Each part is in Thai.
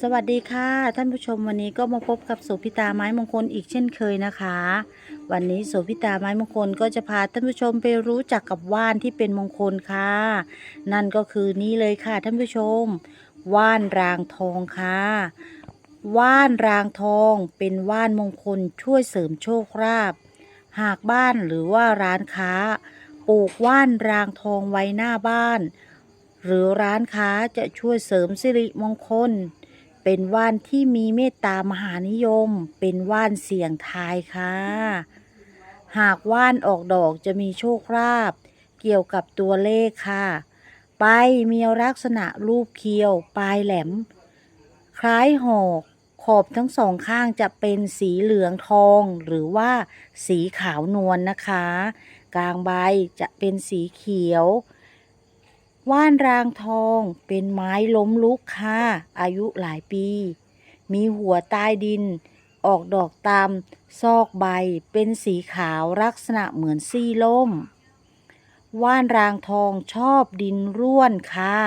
สวัสดีค่ะท่านผู้ชมวันนี้ก็มาพบกับโสพิตาไม้มงคลอีกเช่นเคยนะคะ วันนี้โสพิตาไม้มงคลก็จะพาท่านผู้ชมไปรู้จักกับว่านที่เป็นมงคลค่ะ นั่นก็คือนี่เลยค่ะท่านผู้ชม ว่านรางทองค่ะว่านรางทองเป็นว่านมงคลช่วยเสริมโชคลาภหากบ้านหรือว่าร้านค้า ปลูกว่านรางทองไว้หน้าบ้าน หรือร้านค้าจะช่วยเสริมสิริมงคล เป็นว่านที่มีเมตตามหานิยม เป็นว่านเสี่ยงทายค่ะ หากว่านออกดอกจะมีโชคลาภเกี่ยวกับตัวเลขค่ะ ใบมีลักษณะรูปเคียว ปลายแหลม คล้ายหอกขอบทั้งสองข้างจะเป็นสีเหลืองทอง หรือว่าสีขาวนวลนะคะ กลางใบจะเป็นสีเขียว ว่านรางทองเป็นไม้ล้มลุกค่ะ อายุหลายปี มีหัวใต้ดิน ออกดอกตาม ซอกใบ เป็นสีขาวลักษณะเหมือนซี่ล่ม ว่านรางทองชอบดินร่วนค่ะ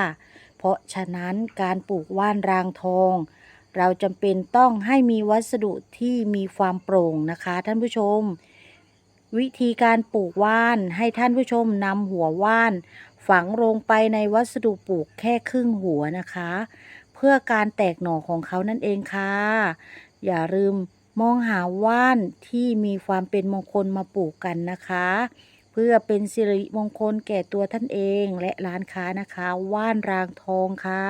เพราะฉะนั้นการปลูกว่านรางทอง เราจำเป็นต้องให้มีวัสดุที่มีความโปร่งนะคะท่านผู้ชมวิธีการปลูกว่านให้ท่านผู้ชมนำหัวว่าน ฝังลงไปในวัสดุปลูกแค่ครึ่งหัวนะคะ เพื่อการแตกหน่อของเขานั่นเองค่ะ อย่าลืมมองหาว่านที่มีความเป็นมงคลมาปลูกกันนะคะ เพื่อเป็นสิริมงคลแก่ตัวท่านเองและร้านค้านะคะ ว่านรางทองค่ะ